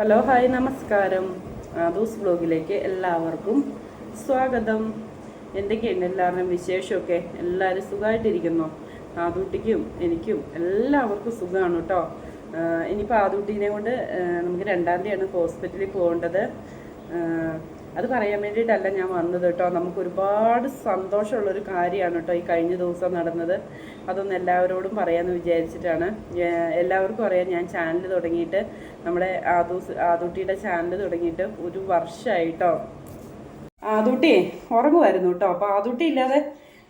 Hello hi നമസ്കാരം. ആദൂസ് ബ്ലോഗിലേക്ക് എല്ലാവർക്കും സ്വാഗതം. എന്തൊക്കെയുണ്ട് എല്ലാവരുടെയും വിശേഷമൊക്കെ? എല്ലാവരും സുഖമായിട്ടിരിക്കുന്നു? ആദൂട്ടിക്കും എനിക്കും എല്ലാവർക്കും സുഖമാണ് കേട്ടോ. ഇനിയിപ്പോൾ ആദൂട്ടീനെ കൊണ്ട് നമുക്ക് രണ്ടാം തീയതിയാണ് ഹോസ്പിറ്റലിൽ പോകേണ്ടത്. അത് പറയാൻ വേണ്ടിയിട്ടല്ല ഞാൻ വന്നത് കേട്ടോ. നമുക്ക് ഒരുപാട് സന്തോഷമുള്ളൊരു കാര്യമാണ് കേട്ടോ ഈ കഴിഞ്ഞ ദിവസം നടന്നത്. അതൊന്ന് എല്ലാവരോടും പറയാമെന്ന് വിചാരിച്ചിട്ടാണ്. എല്ലാവർക്കും അറിയാം ഞാൻ ചാനൽ തുടങ്ങിയിട്ട് നമ്മുടെ ആദൂസ് ആദൂട്ടിയുടെ ചാനൽ തുടങ്ങിയിട്ട് ഒരു വർഷമായിട്ടോ ആദൂട്ടി ഉറങ്ങുമായിരുന്നു കേട്ടോ. അപ്പോൾ ആദൂട്ടി ഇല്ലാതെ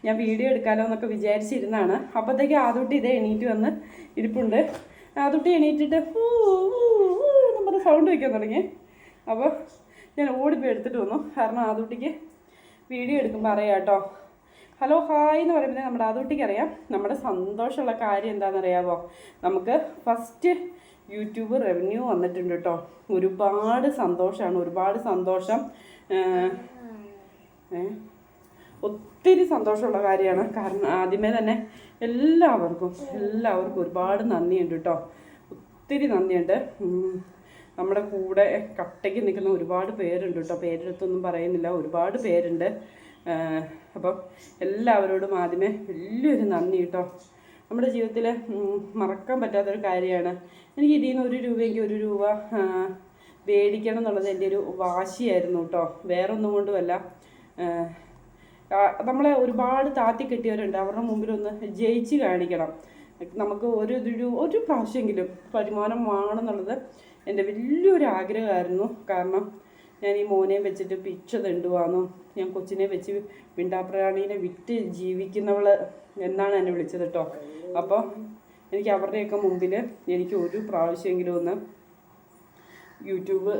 ഞാൻ വീഡിയോ എടുക്കാലോ എന്നൊക്കെ വിചാരിച്ചിരുന്നാണ് അപ്പോഴത്തേക്ക് ആദൂട്ടി ഇതേ എണീറ്റ് വന്ന് ഇരിപ്പുണ്ട്. ആദൂട്ടി എണീറ്റിട്ട് ഹൂ ഹൂ ഊ സൗണ്ട് വയ്ക്കാൻ തുടങ്ങി. അപ്പോൾ ഞാൻ ഓടിപ്പോയി എടുത്തിട്ട് വന്നു. കാരണം ആദൂട്ടിക്ക് വീഡിയോ എടുക്കുമ്പോൾ അറിയാം കേട്ടോ. ഹലോ ഹായ് എന്ന് പറയുമ്പോൾ നമ്മുടെ ആദൂട്ടിക്ക് അറിയാം. നമ്മുടെ സന്തോഷമുള്ള കാര്യം എന്താണെന്നറിയാമോ നമുക്ക് ഫസ്റ്റ് യൂട്യൂബ് റവന്യൂ വന്നിട്ടുണ്ട് കേട്ടോ. ഒരുപാട് സന്തോഷമാണ് ഒരുപാട് സന്തോഷം. ഒത്തിരി സന്തോഷമുള്ള കാര്യമാണ്. കാരണം ആദ്യമേ തന്നെ എല്ലാവർക്കും എല്ലാവർക്കും ഒരുപാട് നന്ദിയുണ്ട് കേട്ടോ. ഒത്തിരി നന്ദിയുണ്ട്. നമ്മുടെ കൂടെ കട്ടയ്ക്ക് നിൽക്കുന്ന ഒരുപാട് പേരുണ്ട് കേട്ടോ. പേരെടുത്തൊന്നും പറയുന്നില്ല. ഒരുപാട് പേരുണ്ട്. അപ്പം എല്ലാവരോടും ആദ്യമേ വലിയൊരു നന്ദി കേട്ടോ. നമ്മുടെ ജീവിതത്തിൽ മറക്കാൻ പറ്റാത്തൊരു കാര്യമാണ്. എനിക്ക് ഇതിൽ നിന്ന് ഒരു രൂപയെങ്കിൽ ഒരു രൂപ മേടിക്കണം എന്നുള്ളത് എന്റെ ഒരു വാശിയായിരുന്നു കേട്ടോ. വേറെ ഒന്നും കൊണ്ടുമല്ല നമ്മളെ ഒരുപാട് താത്തി കിട്ടിയവരുണ്ട്. അവരുടെ മുമ്പിൽ ഒന്ന് ജയിച്ച് കാണിക്കണം. നമുക്ക് ഒരു ഒരു പ്രാവശ്യമെങ്കിലും വരുമാനം വാങ്ങണം എന്റെ വലിയൊരു ആഗ്രഹമായിരുന്നു കാരണം ഞാൻ ഈ മോനെ വെച്ചിട്ട് പിച്ച തെണ്ടുവാന്നു ഞാൻ കൊച്ചിനെ വെച്ച് മിണ്ടാപ്രാണീനെ വിറ്റ് ജീവിക്കുന്നവൾ എന്നാണ് എന്നെ വിളിച്ചത് കേട്ടോ. അപ്പോൾ എനിക്ക് അവരുടെയൊക്കെ മുമ്പിൽ എനിക്ക് ഒരു പ്രാവശ്യമെങ്കിലും ഒന്ന് യൂട്യൂബ്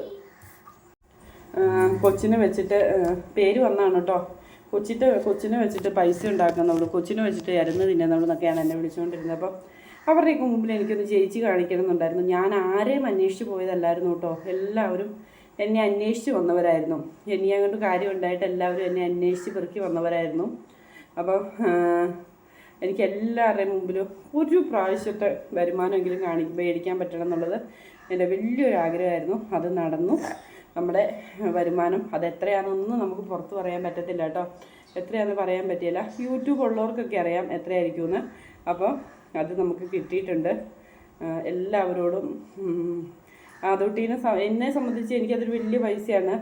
കൊച്ചിനെ വെച്ചിട്ട് പേര് വന്നാണ് കേട്ടോ. കൊച്ചിട്ട് കൊച്ചിനെ വെച്ചിട്ട് പൈസ ഉണ്ടാക്കുന്നവൾ കൊച്ചിനെ വെച്ചിട്ട് ഇരന്ന് തിന്നുന്നവളെന്നൊക്കെയാണ് എന്നെ വിളിച്ചുകൊണ്ടിരുന്നത്. അപ്പം അവരുടെയൊക്കെ മുമ്പിൽ എനിക്കൊന്ന് ജയിച്ച് കാണിക്കണം എന്നുണ്ടായിരുന്നു ഞാൻ ആരെയും അന്വേഷിച്ച് പോയതല്ലായിരുന്നു കേട്ടോ. എല്ലാവരും എന്നെ അന്വേഷിച്ച് വന്നവരായിരുന്നു. എന്നെ അങ്ങോട്ട് കാര്യം ഉണ്ടായിട്ട് എല്ലാവരും എന്നെ അന്വേഷിച്ച് പെറുക്കി വന്നവരായിരുന്നു. അപ്പം എനിക്ക് എല്ലാവരുടെയും മുമ്പിലും ഒരു പ്രാവശ്യത്തെ വരുമാനമെങ്കിലും കാണി മേടിക്കാൻ പറ്റണം എന്നുള്ളത് എന്റെ വലിയൊരു ആഗ്രഹമായിരുന്നു. അത് നടന്നു. നമ്മുടെ വരുമാനം അത് എത്രയാണെന്നൊന്നും നമുക്ക് പുറത്ത് പറയാൻ പറ്റത്തില്ല കേട്ടോ. എത്രയാണെന്ന് പറയാൻ പറ്റിയില്ല. യൂട്യൂബ് ഉള്ളവർക്കൊക്കെ അറിയാം എത്രയായിരിക്കുമെന്ന്. അപ്പോൾ അത് നമുക്ക് കിട്ടിയിട്ടുണ്ട്. എല്ലാവരോടും അതോട്ടീനെ എന്നെ സംബന്ധിച്ച് എനിക്കതൊരു വലിയ പൈസയാണ്.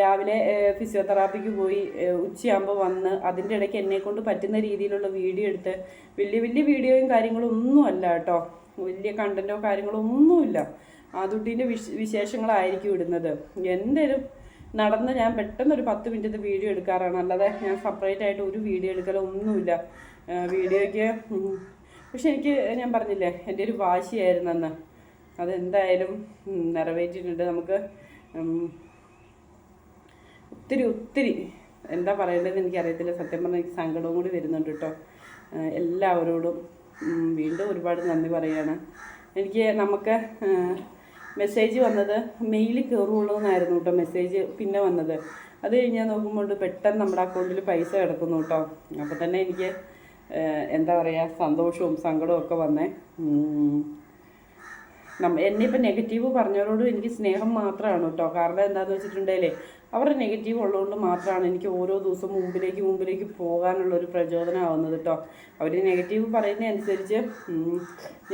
രാവിലെ ഫിസിയോതെറാപ്പിക്ക് പോയി ഉച്ചയാകുമ്പോൾ വന്ന് അതിന്റെ ഇടയ്ക്ക് എന്നെ കൊണ്ട് പറ്റുന്ന രീതിയിലുള്ള വീഡിയോ എടുത്ത് വലിയ വലിയ വീഡിയോയും കാര്യങ്ങളും ഒന്നുമല്ല കേട്ടോ. വലിയ കണ്ടന്റോ കാര്യങ്ങളോ ഒന്നുമില്ല ആദൂട്ടീന്റെ വിശ വിശേഷങ്ങളായിരിക്കും ഇടുന്നത്. എന്തേലും നടന്ന് ഞാൻ പെട്ടെന്ന് ഒരു പത്ത് മിനിറ്റത്തെ വീഡിയോ എടുക്കാറാണ്. അല്ലാതെ ഞാൻ സെപ്പറേറ്റ് ആയിട്ട് ഒരു വീഡിയോ എടുക്കലോ ഒന്നുമില്ല വീഡിയോയ്ക്ക് പക്ഷെ എനിക്ക് ഞാൻ പറഞ്ഞില്ലേ എന്റെ ഒരു വാശിയായിരുന്നു അന്ന്. അതെന്തായാലും നിറവേറ്റിട്ടുണ്ട് നമുക്ക് ഒത്തിരി ഒത്തിരി എന്താ പറയേണ്ടതെന്ന് എനിക്കറിയത്തില്ല. സത്യം പറഞ്ഞാൽ എനിക്ക് സങ്കടവും കൂടി വരുന്നുണ്ട് കേട്ടോ. എല്ലാവരോടും വീണ്ടും ഒരുപാട് നന്ദി പറയുകയാണ് എനിക്ക് നമുക്ക് മെസ്സേജ് വന്നത് മെയിൽ കയറുള്ളൂ എന്നായിരുന്നു കേട്ടോ മെസ്സേജ് പിന്നെ വന്നത്. അത് കഴിഞ്ഞാൽ നോക്കുമ്പോൾ പെട്ടെന്ന് നമ്മുടെ അക്കൗണ്ടിൽ പൈസ കിടക്കുന്നു കേട്ടോ. അപ്പോൾ തന്നെ എനിക്ക് എന്താ പറയുക സന്തോഷവും സങ്കടവും ഒക്കെ വന്നേ. നമ്മ എന്നെ ഇപ്പം നെഗറ്റീവ് പറഞ്ഞവരോടും എനിക്ക് സ്നേഹം മാത്രമാണ് കേട്ടോ കാരണം എന്താണെന്ന് വെച്ചിട്ടുണ്ടെങ്കിലേ അവരുടെ നെഗറ്റീവ് ഉള്ളതുകൊണ്ട് മാത്രമാണ് എനിക്ക് ഓരോ ദിവസം മുമ്പിലേക്ക് മുമ്പിലേക്ക് പോകാനുള്ള ഒരു പ്രചോദനമാവുന്നത് കേട്ടോ അവർ നെഗറ്റീവ് പറയുന്നതനുസരിച്ച്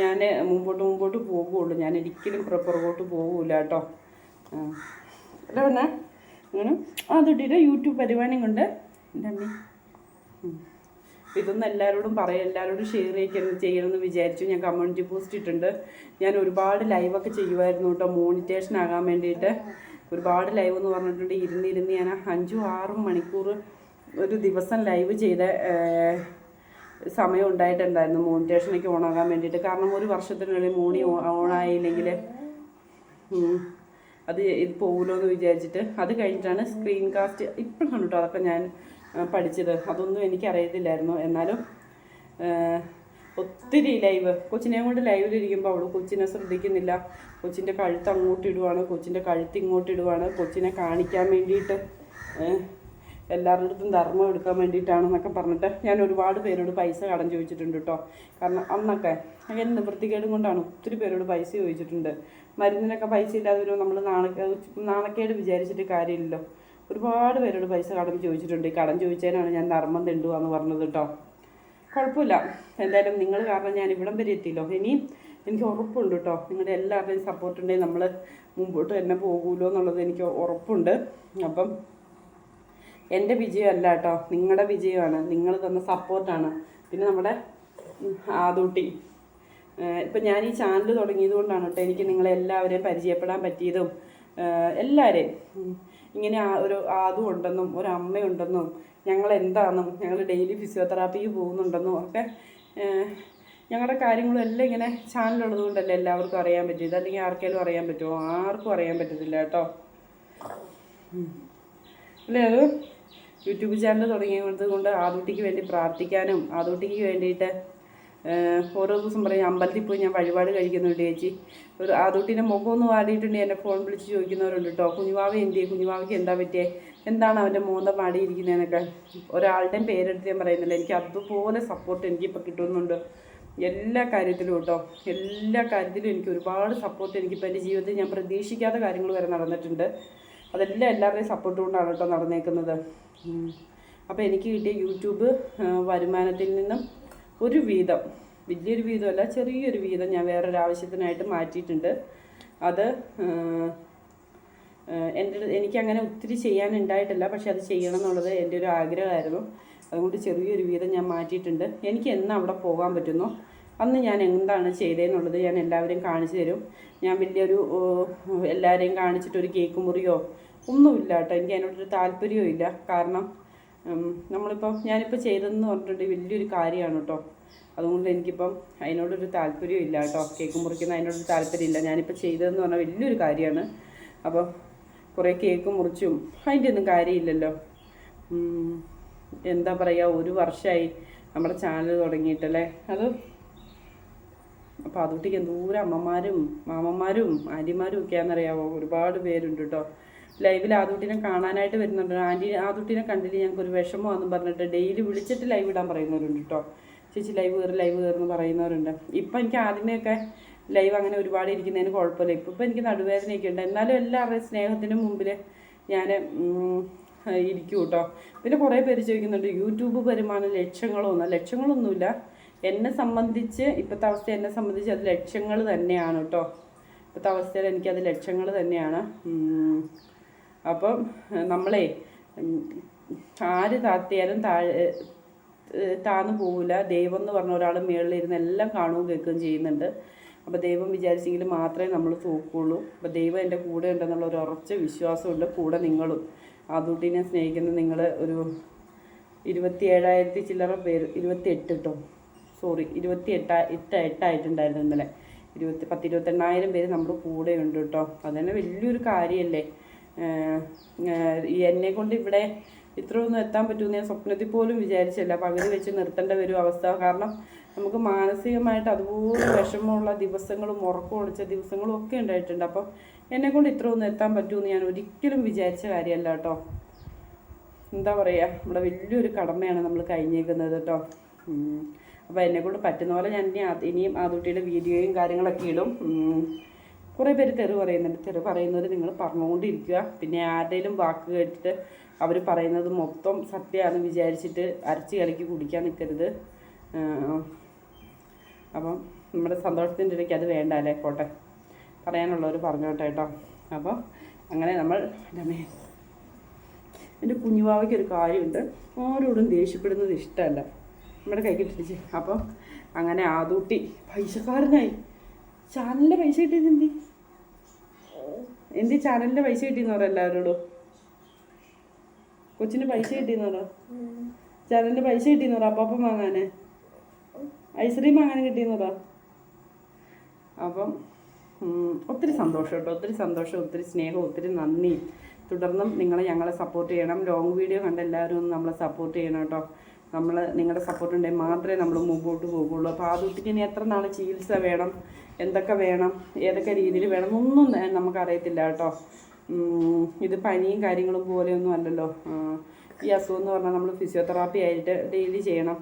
ഞാൻ മുമ്പോട്ട് മുമ്പോട്ട് പോകുള്ളൂ. ഞാൻ ഒരിക്കലും പുറപ്പുറകോട്ട് പോകില്ല കേട്ടോ. അല്ല പിന്നെ അങ്ങനെ ആ തൊട്ടിട്ട് യൂട്യൂബ് പരിപാടിയും കൊണ്ട് എന്റെ അമ്മി. ഉം. ഇതൊന്നും എല്ലാവരോടും പറയാം എല്ലാവരോടും ഷെയർ ചെയ്യണം ചെയ്യണമെന്ന് വിചാരിച്ചു. ഞാൻ കമ്മ്യൂണിറ്റി പോസ്റ്റ് ഇട്ടുണ്ട് ഞാൻ ഒരുപാട് ലൈവൊക്കെ ചെയ്യുമായിരുന്നു കേട്ടോ. മോണിറ്റേഷൻ ആകാൻ വേണ്ടിയിട്ട്. ഒരുപാട് ലൈവ് എന്ന് പറഞ്ഞിട്ടുണ്ട്. ഇരുന്നിരുന്ന് ഞാൻ അഞ്ചും ആറും മണിക്കൂർ ഒരു ദിവസം ലൈവ് ചെയ്ത സമയം ഉണ്ടായിട്ടുണ്ടായിരുന്നു മോണിറ്റേഷനൊക്കെ ഓണാകാൻ വേണ്ടിയിട്ട്. കാരണം ഒരു വർഷത്തിനുള്ളിൽ മോണി ഓണായില്ലെങ്കിൽ അത് ഇത് പോകുമല്ലോ എന്ന് വിചാരിച്ചിട്ട്. അത് കഴിഞ്ഞിട്ടാണ് സ്ക്രീൻ കാസ്റ്റ് ഇപ്പം കണ്ടിട്ടോ അതൊക്കെ ഞാൻ പഠിച്ചത്. അതൊന്നും എനിക്കറിയത്തില്ലായിരുന്നു. എന്നാലും ഒത്തിരി ലൈവ്. കൊച്ചിനെ കൊണ്ട് ലൈവിലിരിക്കുമ്പോൾ അവൾ കൊച്ചിനെ ശ്രദ്ധിക്കുന്നില്ല. കൊച്ചിന്റെ കഴുത്ത് അങ്ങോട്ടിടുവാണ് കൊച്ചിന്റെ കഴുത്ത് ഇങ്ങോട്ടിടുവാണ് കൊച്ചിനെ കാണിക്കാൻ വേണ്ടിയിട്ട് എല്ലാവരുടെ അടുത്തും ധർമ്മം എടുക്കാൻ വേണ്ടിയിട്ടാണെന്നൊക്കെ പറഞ്ഞിട്ട് ഞാൻ ഒരുപാട് പേരോട് പൈസ കടം ചോദിച്ചിട്ടുണ്ട് കേട്ടോ കാരണം അന്നൊക്കെ അങ്ങനെ നിവൃത്തികേടും കൊണ്ടാണ് ഒത്തിരി പേരോട് പൈസ ചോദിച്ചിട്ടുണ്ട്. മരുന്നിനൊക്കെ പൈസ ഇല്ലാതെ വരുമ്പോൾ നമ്മൾ നാണക്കേട് നാണക്കേട് വിചാരിച്ചിട്ട് കാര്യമില്ലല്ലോ. ഒരുപാട് പേരോട് പൈസ കടം ചോദിച്ചിട്ടുണ്ട്. ഈ കടം ചോദിച്ചതിനാണ് ഞാൻ ധർമ്മം തെണ്ടുവാന്ന് പറഞ്ഞത് കേട്ടോ കുഴപ്പമില്ല. എന്തായാലും നിങ്ങൾ കാരണം ഞാൻ ഇവിടം വരെ എത്തിയല്ലോ. ഇനിയും എനിക്ക് ഉറപ്പുണ്ട് കേട്ടോ നിങ്ങളുടെ എല്ലാവരുടെയും സപ്പോർട്ട് ഉണ്ടെങ്കിൽ നമ്മൾ മുമ്പോട്ട് തന്നെ പോകുമല്ലോ എന്നുള്ളത് എനിക്ക് ഉറപ്പുണ്ട്. അപ്പം എന്റെ വിജയമല്ല കേട്ടോ നിങ്ങളുടെ വിജയമാണ്. നിങ്ങൾ തന്ന സപ്പോർട്ടാണ് പിന്നെ നമ്മുടെ ആദൂട്ടി. ഇപ്പം ഞാൻ ഈ ചാനൽ തുടങ്ങിയത് കൊണ്ടാണ് കേട്ടോ എനിക്ക് നിങ്ങളെ എല്ലാവരെയും പരിചയപ്പെടാൻ പറ്റിയതും എല്ലാവരെയും ഇങ്ങനെ ഒരു ആദു ഉണ്ടെന്നും ഒരു അമ്മയുണ്ടെന്നും ഞങ്ങൾ എന്താണെന്നും ഞങ്ങൾ ഡെയിലി ഫിസിയോതെറാപ്പിക്ക് പോകുന്നുണ്ടെന്നും ഒക്കെ ഞങ്ങളുടെ കാര്യങ്ങളും എല്ലാം ഇങ്ങനെ ചാനലുള്ളത് കൊണ്ടല്ലേ എല്ലാവർക്കും അറിയാൻ പറ്റും അല്ലെങ്കിൽ ആർക്കെങ്കിലും അറിയാൻ പറ്റുമോ ആർക്കും അറിയാൻ പറ്റത്തില്ല കേട്ടോ. അല്ലേ അത്? യൂട്യൂബ് ചാനൽ തുടങ്ങിയത് കൊണ്ട് ആദൂട്ടിക്ക് വേണ്ടി പ്രാർത്ഥിക്കാനും ആദൂട്ടിക്ക് വേണ്ടിയിട്ട് ഓരോ ദിവസം പറയും അമ്പലത്തിൽ പോയി ഞാൻ വഴിപാട് കഴിക്കുന്നുണ്ട് ചേച്ചി. ഒരു ആദൂട്ടിന്റെ മുഖം വാടിയിട്ടുണ്ട് എന്നെ ഫോൺ വിളിച്ച് ചോദിക്കുന്നവരുണ്ട് കേട്ടോ കുഞ്ഞുവാവ എന്തിയെ? കുഞ്ഞുവാവയ്ക്ക് എന്താ പറ്റിയേ? എന്താണ് അവന്റെ മോന്തം വാടിയിരിക്കുന്നതെന്നൊക്കെ ഒരാളുടെയും പേരെടുത്ത് ഞാൻ പറയുന്നില്ല. എനിക്ക് അതുപോലെ സപ്പോർട്ട് എനിക്കിപ്പോൾ കിട്ടുന്നുണ്ട്. എല്ലാ കാര്യത്തിലും കേട്ടോ എല്ലാ കാര്യത്തിലും എനിക്ക് ഒരുപാട് സപ്പോർട്ട് എനിക്കിപ്പോൾ എന്റെ ജീവിതത്തിൽ ഞാൻ പ്രതീക്ഷിക്കാത്ത കാര്യങ്ങൾ വരെ നടന്നിട്ടുണ്ട്. അതെല്ലാം എല്ലാവരുടെയും സപ്പോർട്ട് കൊണ്ടാണ് കേട്ടോ നടന്നേക്കുന്നത്. അപ്പോൾ എനിക്ക് കിട്ടിയ യൂട്യൂബ് വരുമാനത്തിൽ നിന്നും ഒരു വീതം. വലിയൊരു വീതമല്ല ചെറിയൊരു വീതം ഞാൻ വേറൊരു ആവശ്യത്തിനായിട്ട് മാറ്റിയിട്ടുണ്ട്. അത് എന്റെ എനിക്കങ്ങനെ ഒത്തിരി ചെയ്യാനുണ്ടായിട്ടില്ല പക്ഷെ അത് ചെയ്യണം എന്നുള്ളത് എന്റെ ഒരു ആഗ്രഹമായിരുന്നു. അതുകൊണ്ട് ചെറിയൊരു വീതം ഞാൻ മാറ്റിയിട്ടുണ്ട്. എനിക്ക് എന്ന് അവിടെ പോകാൻ പറ്റുന്നു? അന്ന് ഞാൻ എന്താണ് ചെയ്തതെന്നുള്ളത് ഞാൻ എല്ലാവരെയും കാണിച്ചു തരും. ഞാൻ വലിയൊരു എല്ലാവരെയും കാണിച്ചിട്ടൊരു കേക്ക് മുറിയോ ഒന്നുമില്ല കേട്ടോ. എനിക്ക് അതിനോടൊരു താല്പര്യവും ഇല്ല കാരണം നമ്മളിപ്പോൾ ഞാനിപ്പോൾ ചെയ്തതെന്ന് പറഞ്ഞിട്ട് വലിയൊരു കാര്യമാണ് കേട്ടോ. അതുകൊണ്ട് എനിക്കിപ്പം അതിനോടൊരു താല്പര്യം ഇല്ല കേട്ടോ. കേക്ക് മുറിക്കുന്ന അതിനോടൊരു താല്പര്യമില്ല ഞാനിപ്പോൾ ചെയ്തതെന്ന് പറഞ്ഞാൽ വലിയൊരു കാര്യമാണ്. അപ്പോൾ കുറേ കേക്ക് മുറിച്ചും അതിന്റെ ഒന്നും കാര്യമില്ലല്ലോ. എന്താ പറയുക ഒരു വർഷമായി നമ്മുടെ ചാനൽ തുടങ്ങിയിട്ടല്ലേ അത് അപ്പോൾ അതുകൊണ്ടേക്ക് എന്തോരം അമ്മമാരും മാമന്മാരും ആന്റിമാരും ഒക്കെയാണെന്നറിയാമോ ഒരുപാട് പേരുണ്ട് കേട്ടോ. ലൈവിൽ ആദൂട്ടിനെ കാണാനായിട്ട് വരുന്നുണ്ട്. ആന്റി ആദൂട്ടിനെ കണ്ടില്ല ഞങ്ങൾക്ക് ഒരു വിഷമമാണെന്ന് പറഞ്ഞിട്ട് ഡെയിലി വിളിച്ചിട്ട് ലൈവ് ഇടാൻ പറയുന്നവരുണ്ട് കേട്ടോ. ചേച്ചി ലൈവ് കയറി ലൈവ് കയറുന്ന് പറയുന്നവരുണ്ട്. ഇപ്പം എനിക്ക് ആദ്യമേയൊക്കെ ലൈവ് അങ്ങനെ ഒരുപാട് ഇരിക്കുന്നതിന് കുഴപ്പമില്ല. ഇപ്പം ഇപ്പം എനിക്ക് നടുവേദനയൊക്കെ ഉണ്ട്. എന്നാലും എല്ലാവരുടെയും സ്നേഹത്തിന് മുമ്പിൽ ഞാൻ ഇരിക്കും കേട്ടോ. പിന്നെ കുറേ പേര് ചോദിക്കുന്നുണ്ട് യൂട്യൂബ് വരുമാനം ലക്ഷങ്ങളൊന്നും ലക്ഷങ്ങളൊന്നുമില്ല. എന്നെ സംബന്ധിച്ച് ഇപ്പോഴത്തെ അവസ്ഥ എന്നെ സംബന്ധിച്ച് അത് ലക്ഷങ്ങൾ തന്നെയാണ് കേട്ടോ. ഇപ്പോഴത്തെ അവസ്ഥയിൽ എനിക്കത് ലക്ഷങ്ങൾ തന്നെയാണ്. അപ്പം നമ്മളെ ആര് താത്തിയാലും താഴെ താന്നു പോവില്ല ദൈവം എന്ന് പറഞ്ഞ ഒരാൾ മേളിലിരുന്ന് എല്ലാം കാണുകയും കേൾക്കുകയും ചെയ്യുന്നുണ്ട്. അപ്പോൾ ദൈവം വിചാരിച്ചെങ്കിൽ മാത്രമേ നമ്മൾ തൂക്കുള്ളൂ. അപ്പോൾ ദൈവം എന്റെ കൂടെ ഉണ്ടെന്നുള്ള ഒരു ഉറച്ച വിശ്വാസമുണ്ട്. കൂടെ നിങ്ങളും. ആദൂട്ടിനെ സ്നേഹിക്കുന്ന നിങ്ങൾ ഒരു ഇരുപത്തി ഏഴായിരത്തി ചില്ലറ പേര് ഇരുപത്തി എട്ട് കേട്ടോ സോറി ഇരുപത്തി എട്ടാ എട്ട് എട്ടായിട്ടുണ്ടായിരുന്നു ഇന്നലെ. ഇരുപത്തി പത്ത് ഇരുപത്തെണ്ണായിരം പേര് നമ്മുടെ കൂടെ ഉണ്ട് കേട്ടോ അതന്നെ വലിയൊരു കാര്യമല്ലേ എന്നെ കൊണ്ട് ഇവിടെ ഇത്രയൊന്നും എത്താൻ പറ്റുമെന്ന് ഞാൻ സ്വപ്നത്തിൽ പോലും വിചാരിച്ചില്ല. പകുതി വെച്ച് നിർത്തേണ്ട ഒരു അവസ്ഥ. കാരണം നമുക്ക് മാനസികമായിട്ട് അതുപോലെ വിഷമമുള്ള ദിവസങ്ങളും ഉറക്കം ഒളിച്ച ദിവസങ്ങളും ഒക്കെ ഉണ്ടായിട്ടുണ്ട്. അപ്പം എന്നെ കൊണ്ട് ഇത്രയൊന്നും എത്താൻ പറ്റുമെന്ന് ഞാൻ ഒരിക്കലും വിചാരിച്ച കാര്യമല്ല കേട്ടോ. എന്താ പറയുക നമ്മുടെ വലിയൊരു കടമയാണ് നമ്മൾ കഴിഞ്ഞേക്കുന്നത് കേട്ടോ. അപ്പോൾ എന്നെക്കൊണ്ട് പറ്റുന്ന പോലെ ഞാൻ ഇനി ഇനിയും ആദൂട്ടിയുടെ വീഡിയോയും കാര്യങ്ങളൊക്കെ ഇടും. കുറേ പേര് തെറി പറയുന്നുണ്ട്. തെറി പറയുന്നത് നിങ്ങൾ പറഞ്ഞുകൊണ്ടിരിക്കുക. പിന്നെ ആരുടെയും വാക്ക് കേട്ടിട്ട് അവർ പറയുന്നത് മൊത്തം സത്യമാണെന്ന് വിചാരിച്ചിട്ട് അരച്ച് കലക്കി കുടിക്കാൻ നിൽക്കരുത്. അപ്പം നമ്മുടെ സന്തോഷത്തിന്റെ ഇടയ്ക്ക് അത് വേണ്ട അല്ലേ? പോട്ടെ. പറയാനുള്ളവർ പറഞ്ഞോട്ടെ കേട്ടോ അപ്പോൾ അങ്ങനെ നമ്മൾ രമേ എന്റെ കുഞ്ഞുവാവയ്ക്ക് ഒരു കാര്യമുണ്ട്. ആരോടും ദേഷ്യപ്പെടുന്നത് ഇഷ്ടമല്ല. നമ്മുടെ കൈ കിട്ടിച്ച് അപ്പം അങ്ങനെ ആദൂട്ടി പൈസക്കാരനായി. ചാനലിന്റെ പൈസ കിട്ടിയത് എന്തി? എന്തി ചാനലിന്റെ പൈസ കിട്ടിയെന്ന് പറ എല്ലാവരോടും. കൊച്ചിന് പൈസ കിട്ടിയെന്ന് പറ. ചാനലിന്റെ പൈസ കിട്ടിയെന്ന് പറ അപ്പം വാങ്ങാന്. ഐസ്ക്രീം വാങ്ങാൻ കിട്ടിയെന്ന് പറ. അപ്പം ഒത്തിരി സന്തോഷം കേട്ടോ. ഒത്തിരി സന്തോഷം ഒത്തിരി സ്നേഹം ഒത്തിരി നന്ദി. തുടർന്നും നിങ്ങൾ ഞങ്ങളെ സപ്പോർട്ട് ചെയ്യണം. ലോങ് വീഡിയോ കണ്ട എല്ലാവരും നമ്മളെ സപ്പോർട്ട് ചെയ്യണം കേട്ടോ. നമ്മൾ നിങ്ങളുടെ സപ്പോർട്ട് ഉണ്ടെങ്കിൽ മാത്രമേ നമ്മൾ മുമ്പോട്ട് പോകുള്ളൂ അപ്പോൾ ആ കുട്ടിക്ക് ഇനി എത്ര നാൾ ചികിത്സ വേണം? എന്തൊക്കെ വേണം? ഏതൊക്കെ രീതിയിൽ വേണം? ഒന്നും നമുക്കറിയത്തില്ല കേട്ടോ. ഇത് പനിയും കാര്യങ്ങളും പോലെയൊന്നും അല്ലല്ലോ. ഈ അസുഖം എന്ന് പറഞ്ഞാൽ നമ്മൾ ഫിസിയോതെറാപ്പി ആയിട്ട് ഡെയിലി ചെയ്യണം.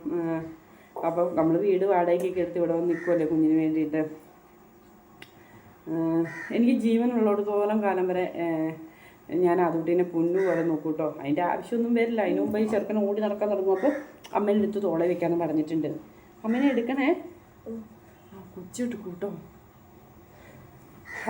അപ്പോൾ നമ്മൾ വീട് വാടകയ്ക്കൊക്കെ എടുത്ത് ഇവിടെ വന്ന് നിൽക്കുമല്ലേ കുഞ്ഞിന് വേണ്ടിയിട്ട്. എനിക്ക് ജീവനുള്ളിടത്തോളം കാലം വരെ ഏഹ് അതുകൊണ്ട് തന്നെ പൊന്നു പോലെ നോക്കൂ കേട്ടോ അതിന്റെ ആവശ്യമൊന്നും വരില്ല. അതിന് മുമ്പ് ഈ ചെറുക്കൻ ഓടി നടക്കാൻ തുടങ്ങുമ്പോൾ അമ്മേനെ എടുത്ത് തോളെ വെക്കാന്ന് പറഞ്ഞിട്ടുണ്ട്. അമ്മേനെ എടുക്കണേ? കൊച്ചിട്ട് കൂട്ടോ.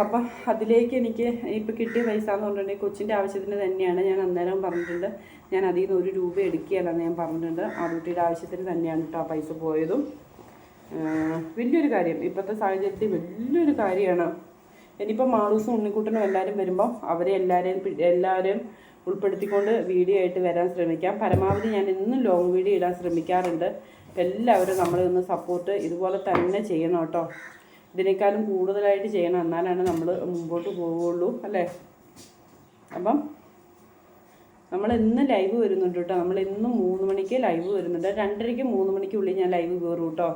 അപ്പം അതിലേക്ക് എനിക്ക് ഇപ്പം കിട്ടിയ പൈസ എന്ന് പറഞ്ഞിട്ടുണ്ടെങ്കിൽ കൊച്ചിന്റെ ആവശ്യത്തിന് തന്നെയാണ് ഞാൻ അന്നേരം പറഞ്ഞിട്ടുണ്ട്. ഞാൻ അതിൽ നിന്ന് ഒരു രൂപ എടുക്കുകയല്ലെന്ന് ഞാൻ പറഞ്ഞിട്ടുണ്ട്. ആ കുട്ടിയുടെ ആവശ്യത്തിന് തന്നെയാണ് കേട്ടോ ആ പൈസ പോയതും. വലിയൊരു കാര്യം. ഇപ്പോഴത്തെ സാഹചര്യത്തിൽ വലിയൊരു കാര്യമാണ്. ഇനിയിപ്പോൾ മാളൂസും ഉണ്ണിക്കുട്ടനും എല്ലാവരും വരുമ്പോൾ അവരെ എല്ലാവരെയും എല്ലാവരെയും ഉൾപ്പെടുത്തിക്കൊണ്ട് വീഡിയോ ആയിട്ട് വരാൻ ശ്രമിക്കാം. പരമാവധി ഞാൻ ഇന്നും ലോങ് വീഡിയോ ഇടാൻ ശ്രമിക്കാറുണ്ട്. എല്ലാവരും നമ്മളെ ഒന്ന് സപ്പോർട്ട് ഇതുപോലെ തന്നെ ചെയ്യണം കേട്ടോ. ഇതിനേക്കാളും കൂടുതലായിട്ട് ചെയ്യണം. എന്നാലാണ് നമ്മൾ മുമ്പോട്ട് പോവുള്ളൂ അല്ലേ? അപ്പം നമ്മൾ ഇന്ന് ലൈവ് വരുന്നുണ്ട് കേട്ടോ. നമ്മൾ ഇന്ന് മൂന്ന് മണിക്ക് ലൈവ് വരുന്നുണ്ട്. രണ്ടരയ്ക്ക് മൂന്ന് മണിക്കുള്ളിൽ ഞാൻ ലൈവ് കയറും കേട്ടോ.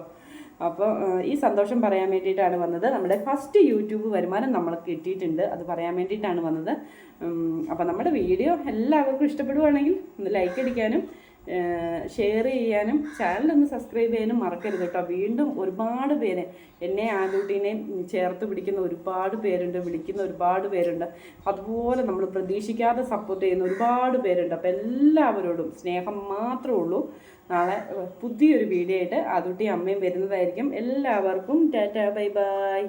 അപ്പോൾ ഈ സന്തോഷം പറയാൻ വേണ്ടിയിട്ടാണ് വന്നത്. നമ്മുടെ ഫസ്റ്റ് യൂട്യൂബ് വരുമാനം നമ്മൾ കിട്ടിയിട്ടുണ്ട്. അത് പറയാൻ വേണ്ടിയിട്ടാണ് വന്നത്. അപ്പോൾ നമ്മുടെ വീഡിയോ എല്ലാവർക്കും ഇഷ്ടപ്പെടുവാണെങ്കിൽ ഒന്ന് ലൈക്ക് അടിക്കാനും ഷെയർ ചെയ്യാനും ചാനൽ ഒന്ന് സബ്സ്ക്രൈബ് ചെയ്യാനും മറക്കരുത് കേട്ടോ. വീണ്ടും ഒരുപാട് പേര് എന്നെ ആൺകുട്ടീനെയും ചേർത്ത് പിടിക്കുന്ന ഒരുപാട് പേരുണ്ട് വിളിക്കുന്ന ഒരുപാട് പേരുണ്ട്. അതുപോലെ നമ്മൾ പ്രതീക്ഷിക്കാതെ സപ്പോർട്ട് ചെയ്യുന്ന ഒരുപാട് പേരുണ്ട്. അപ്പോൾ എല്ലാവരോടും സ്നേഹം മാത്രമേ ഉള്ളൂ. നാളെ പുതിയൊരു വീഡിയോ ആയിട്ട് ആദുട്ടി അമ്മയും വരുന്നതായിരിക്കും. എല്ലാവർക്കും ടാറ്റ ബൈ ബൈ.